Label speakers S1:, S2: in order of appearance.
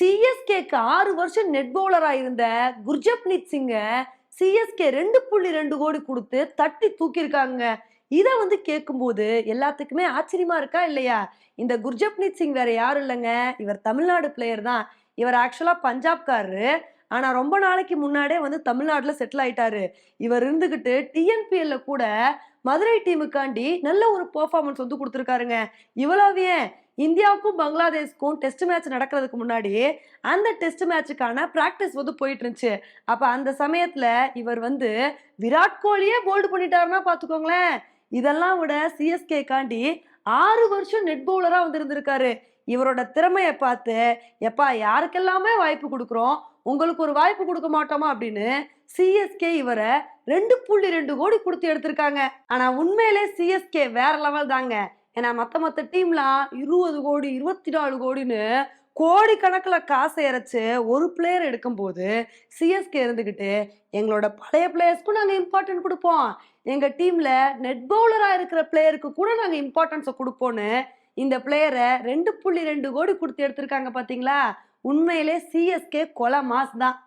S1: சிஎஸ்கேக்கு ஆறு வருஷம் நெட் பவுலரா இருந்த குர்ஜப்னீத் சிங்க சிஎஸ்கே ரெண்டு புள்ளி ரெண்டு கோடி கொடுத்து தட்டி தூக்கியிருக்காங்க. இதை வந்து கேட்கும்போது எல்லாத்துக்குமே ஆச்சரியமா இருக்கா இல்லையா? இந்த குர்ஜப்னீத் சிங் வேற யாரும் இல்லைங்க? இவர் தமிழ்நாடு பிளேயர் தான். இவர் ஆக்சுவலா பஞ்சாப்காரரு. ஆனா ரொம்ப நாளைக்கு முன்னாடியே வந்து தமிழ்நாட்டில் செட்டில் ஆயிட்டாரு. இவர் இருந்துகிட்டு டிஎன்பிஎல்ல கூட மதுரை டீமுக்காண்டி நல்ல ஒரு பெர்ஃபார்மன்ஸ் வந்து கொடுத்துருக்காருங்க. இவ்வளவு ஏன்? இந்தியாவுக்கும் பங்களாதேஷ்க்கும் டெஸ்ட் மேட்ச் நடக்கிறதுக்கு முன்னாடி அந்த டெஸ்ட் மேட்சுக்கான ப்ராக்டிஸ் வந்து போயிட்டு இருந்துச்சு. அப்ப அந்த சமயத்துல இவர் வந்து விராட் கோலியே போல்டு பண்ணிட்டாருன்னா பாத்துக்கோங்களேன் இதெல்லாம் விட சிஎஸ்கே காண்டி ஆறு வருஷம் நெட் பவுலரா வந்து இருந்திருக்காரு இவரோட திறமையை பார்த்து எப்பா யாருக்கெல்லாமே வாய்ப்பு கொடுக்குறோம். உங்களுக்கு ஒரு வாய்ப்பு கொடுக்க மாட்டோமா? அப்படின்னு சிஎஸ்கே இவரை ரெண்டு புள்ளி ரெண்டு கோடி கொடுத்து எடுத்திருக்காங்க. ஆனா உண்மையிலே சிஎஸ்கே வேற லெவல் தாங்க. ஏன்னா மத்த மத்த டீம்லாம் இருபது கோடி இருபத்தி நாலு கோடின்னு கோடி கணக்கில் காசை இறைச்சி ஒரு பிளேயர் எடுக்கும்போது சிஎஸ்கே இருந்துக்கிட்டு எங்களோட பழைய பிளேயர்ஸ்க்கும் நாங்கள் இம்பார்ட்டன்ட் கொடுப்போம். எங்கள் டீமில் நெட் பவுலராக இருக்கிற பிளேயருக்கு கூட நாங்கள் இம்பார்ட்டன்ஸை கொடுப்போன்னு இந்த பிளேயரை ரெண்டு புள்ளி ரெண்டு கோடி கொடுத்து எடுத்திருக்காங்க பார்த்தீங்களா உண்மையிலே சிஎஸ்கே கொலை மாஸ் தான்.